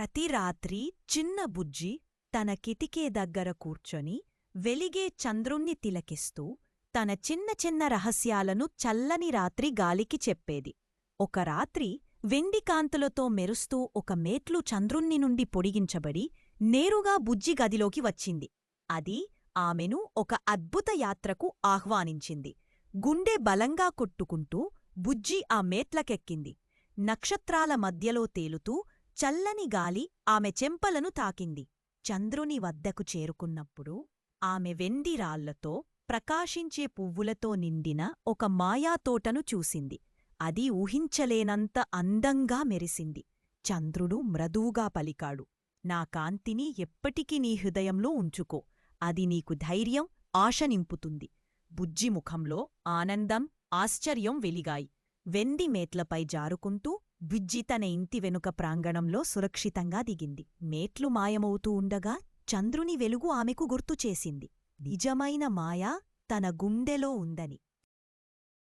ప్రతి రాత్రి చిన్న బుజ్జి తన కిటికే దగ్గర కూర్చొని వెలిగే చంద్రుణ్ణి తిలకిస్తూ తన చిన్న చిన్న రహస్యాలను చల్లని రాత్రి గాలికి చెప్పేది. ఒక రాత్రి వెండి కాంతులతో మెరుస్తూ ఒక మేట్లు చంద్రుణ్ణి నుండి పొడిగించబడి నేరుగా బుజ్జి గదిలోకి వచ్చింది. అది ఆమెను ఒక అద్భుత యాత్రకు ఆహ్వానించింది. గుండె బలంగా కొట్టుకుంటూ బుజ్జి ఆ మేట్లకెక్కింది. నక్షత్రాల మధ్యలో తేలుతూ చల్లని గాలి ఆమె చెంపలను తాకింది. చంద్రుని వద్దకు చేరుకున్నప్పుడు ఆమె వెండి రాళ్ళతో ప్రకాశించే పువ్వులతో నిండిన ఒక మాయాతోటను చూసింది. అది ఊహించలేనంత అందంగా మెరిసింది. చంద్రుడు మృదువుగా పలికాడు. నా కాంతిని ఎప్పటికీ నీ హృదయంలో ఉంచుకో. అది నీకు ధైర్యం ఆశ నింపుతుంది. బుజ్జి ముఖంలో ఆనందం ఆశ్చర్యం వెలిగాయి. వెండి మేట్లపై జారుకుంటూ బుజ్జి తన ఇంటి వెనుక ప్రాంగణంలో సురక్షితంగా దిగింది. మేట్లు మాయమవుతూ ఉండగా చంద్రుని వెలుగు ఆమెకు గుర్తుచేసింది నిజమైన మాయా తన గుండెలో ఉందని.